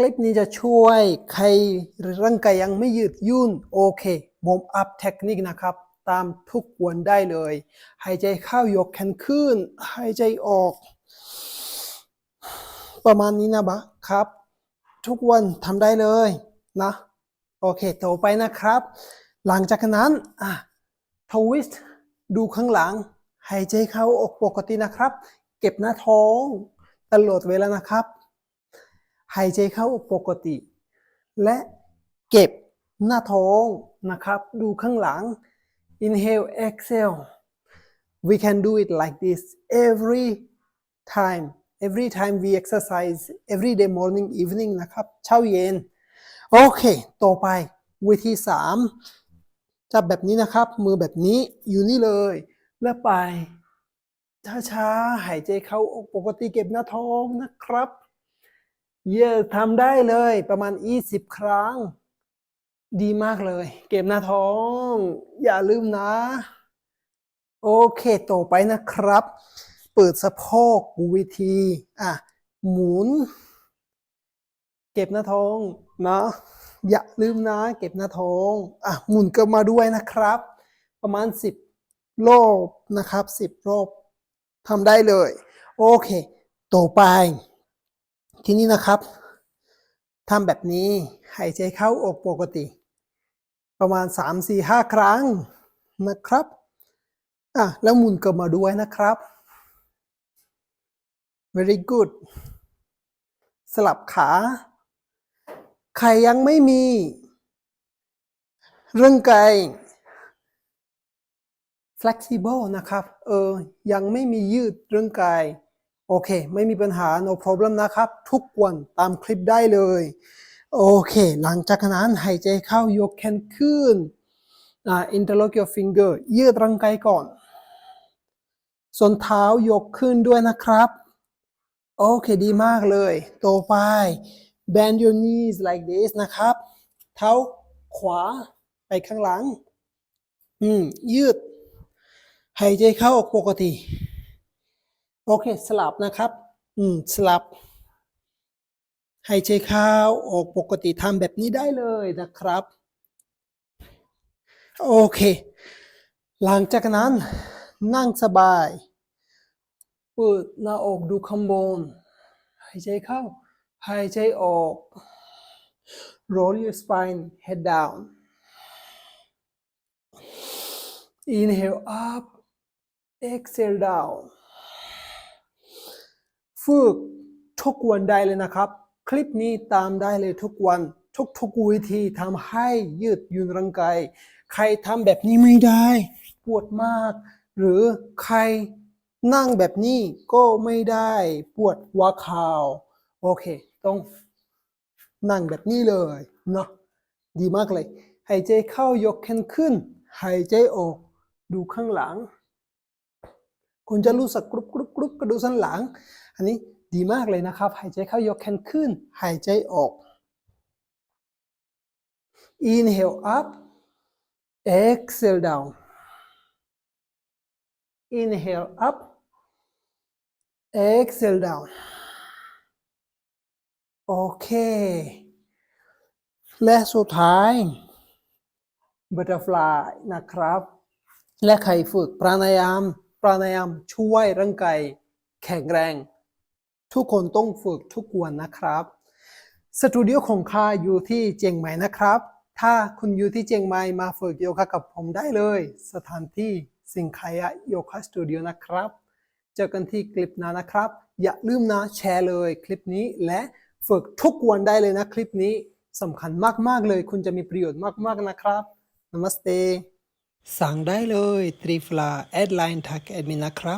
คลิปนี้จะช่วยใครร่างกายยังไม่ยืดยุ่นโอเควอมอัพเทคนิคนะครับ ตามทุกวันได้เลยหายใจเข้ายกแขนขึ้นหายใจออก ประมาณนี้นะบะครับ ทุกวันทำได้เลยนะโอเคต่อไปนะครับ หลังจากนั้นอะทวิสต์ดูข้างหลังหายใจเข้าออกปกตินะครับ เก็บหน้าท้องตลอดเวลานะครับ หายใจเข้าปกติ และเก็บหน้าท้องนะครับ ดูข้างหลัง inhale exhale we can do it like this every time every time we exercise every day morning evening นะครับ เช้าเย็น โอเค ต่อไปวิธีสามจับแบบนี้นะครับ มือแบบนี้อยู่นี่เลย แล้วไปช้าๆหายใจเข้าอกปกติเก็บหน้าท้องนะครับ เยอะทำได้เลยประมาณ 20 ครั้ง ดีมากเลย เก็บหน้าท้อง อย่าลืมนะ โอเคต่อไปนะครับ เปิดสะโพกวิธีอะหมุน เก็บหน้าท้องนะอย่าลืมนะ เก็บหน้าท้องอะหมุนกลับมาด้วยนะครับ ประมาณ 10 รอบนะครับ 10 รอบทำได้เลย โอเคต่อไป ทีนี้นะครับทำแบบนี้หายใจเข้าออกปกติ ประมาณ 3 4 5 ครั้งนะครับอะแล้วหมุนกลับมาด้วยนะครับ very good สลับขา ใครยังไม่มี เรื่องก flexible นะครับ เออ ยังไม่มียืดเรื่องกาย โอเค ไม่มีปัญหา no problem นะครับ ทุกวันตามคลิปได้เลย โอเค หลังจากนั้นหายใจเข้ายกแขนขึ้นอ่า interlock your finger ยืดร่างกายก่อน ส่วนเท้ายกขึ้นด้วยนะครับ โอเคดีมากเลย ต่อไป bend your knees like this นะครับ เท้าขวาไปข้างหลัง อืม ยืด หายใจเข้าออกปกติ โอเค สลับนะครับ อืม สลับหายใจเข้าออกปกติทำแบบนี้ได้เลยนะครับ โอเค หลังจากนั้นนั่งสบายเปิดหน้าอกดูข้างบนหายใจเข้า หายใจออก roll your spine head down inhale up exhale down ฝึกทุกวันได้เลยนะครับ คลิปนี้ตามได้เลยทุกวันทุกๆวิธีทำให้ยืดยุ่นร่างกาย ใครทำแบบนี้ไม่ได้ ปวดมาก หรือใครนั่งแบบนี้ก็ไม่ได้ปวดหัวเข่าโอเค ต้องนั่งแบบนี้เลยเนาะดีมากเลย หายใจเข้ายกแขนขึ้น หายใจออก ดูข้างหลัง คุณจะรู้สึกกรุบกรุบกรุบกระดูกสันหลัง อันนี้ดีมากเลยนะครับ หายใจเข้ายกแขนขึ้น หายใจออก inhale up exhale down inhale up exhale down โอเค และสุดท้าย butterfly นะครับ และใครฝึกปรานายามปรานายามช่วยร่างกายแข็งแรง ทุกคนต้องฝึกทุกวันนะครับ สตูดิโอของข้าอยู่ที่เจียงใหม่นะครับ ถ้าคุณอยู่ที่เจียงใหม่มาฝึกโยคะกับผมได้เลย สถานที่สิงคายะโยคะสตูดิโอนะครับ เจอกันที่คลิปหน้านะครับ อย่าลืมนะแชร์เลยคลิปนี้และฝึกทุกวันได้เลยนะคลิปนี้สำคัญมากๆเลย คุณจะมีประโยชน์มากๆนะครับ นมัสเต สั่งได้เลยตรีฟลาแอดไลน์ทักแอดมินนะครับ